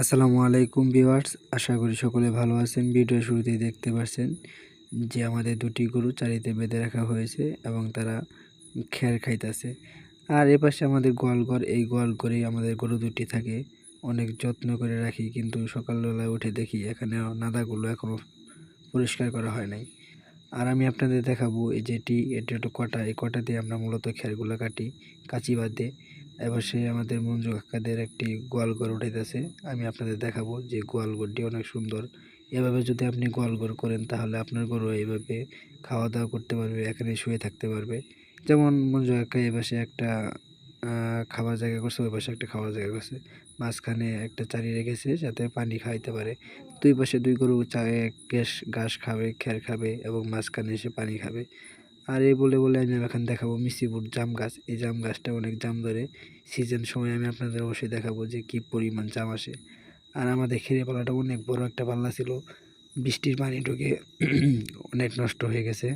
আসসালামু আলাইকুম ভিউয়ার্স, আশা করি সকলে ভালো আছেন। ভিডিও শুরুতেই দেখতে পাচ্ছেন যে আমাদের দুটি গরু চারিতে বেঁধে রাখা হয়েছে এবং তারা খের খাইতেছে। আর এপাশে আমাদের গোয়ালঘর, এই গোয়ালঘরেই আমাদের গরু দুটি থাকে। অনেক যত্ন করে রাখি, কিন্তু সকালবেলায় উঠে দেখি এখানে নাদাগুলো এখনও পরিষ্কার করা হয় নাই। আর আমি আপনাদের দেখাবো এই যেটি এটি একটু কটা। এই কটা দিয়ে আমরা মূলত খেরগুলো কাটি, কাঁচি বাদে এবার সে আমাদের মঞ্জু কাকাদের একটি গোয়ালঘর উঠাইতেছে। আমি আপনাদের দেখাবো যে গোয়ালঘরটি অনেক সুন্দর। এভাবে যদি আপনি গোয়ালঘর করেন, তাহলে আপনার গরু এইভাবে খাওয়া দাওয়া করতে পারবে, এখানে শুয়ে থাকতে পারবে। যেমন মঞ্জু কাকা এ পাশে একটা খাবার জায়গা করছে, ওই পাশে একটা খাওয়ার জায়গা করছে। মাঝখানে একটা চারি রেখেছে, যাতে পানি খাইতে পারে। দুই পাশে দুই গরু চায়ে গ্যাস, ঘাস খাবে, খের খাবে এবং মাঝখানে এসে পানি খাবে। আর এই বলে বলে আমি এখন দেখাবো মিসিপুর জাম গাছ। এই জাম গাছটা অনেক জাম ধরে। সিজন সময় আমি আপনাদের অবশ্যই দেখাবো যে কি পরিমাণ জাম আসে। আর আমাদের খেরে পালাটা অনেক বড় একটা পাল্লা ছিল। বৃষ্টির পানি ঢুকে অনেক নষ্ট হয়ে গেছে।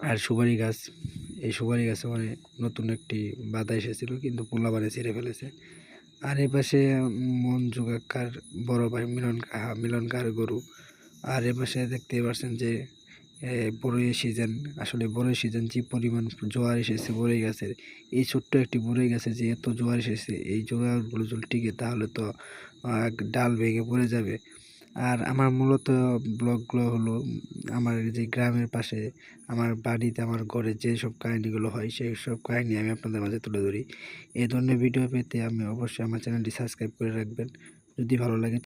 আর সুপারি গাছ, এই সুপারি গাছে মানে নতুন একটি বাধা এসেছিল, কিন্তু পোলা বানে ছিঁড়ে ফেলেছে। আর এ পাশে মঞ্জু কাকার বড় ভাই মিলন কাহা মিলন কাহার গরু। আর এ পাশে দেখতে পাচ্ছেন যে বড়ই সিজন আসলে বড়ই সিজন যে পরিমাণ জোয়ার এসেছে বড়ই গাছের, এই ছোট্ট একটি বড়ই গাছে যে এত জোয়ার এসেছে, এই জোয়ারগুলো যদি টিকে তাহলে তো ডাল ভেঙে পড়ে যাবে। আর আমার মূলত ব্লগগুলো হলো, আমার যে গ্রামের পাশে, আমার বাড়িতে, আমার ঘরে যে সব কাহিনিগুলো হয়, সেই সব কাহিনি আমি আপনাদের মাঝে তুলে ধরি। এই ধরনের ভিডিও পেতে আমি অবশ্যই আমার চ্যানেলটি সাবস্ক্রাইব করে রাখবেন। যদি ভালো লাগে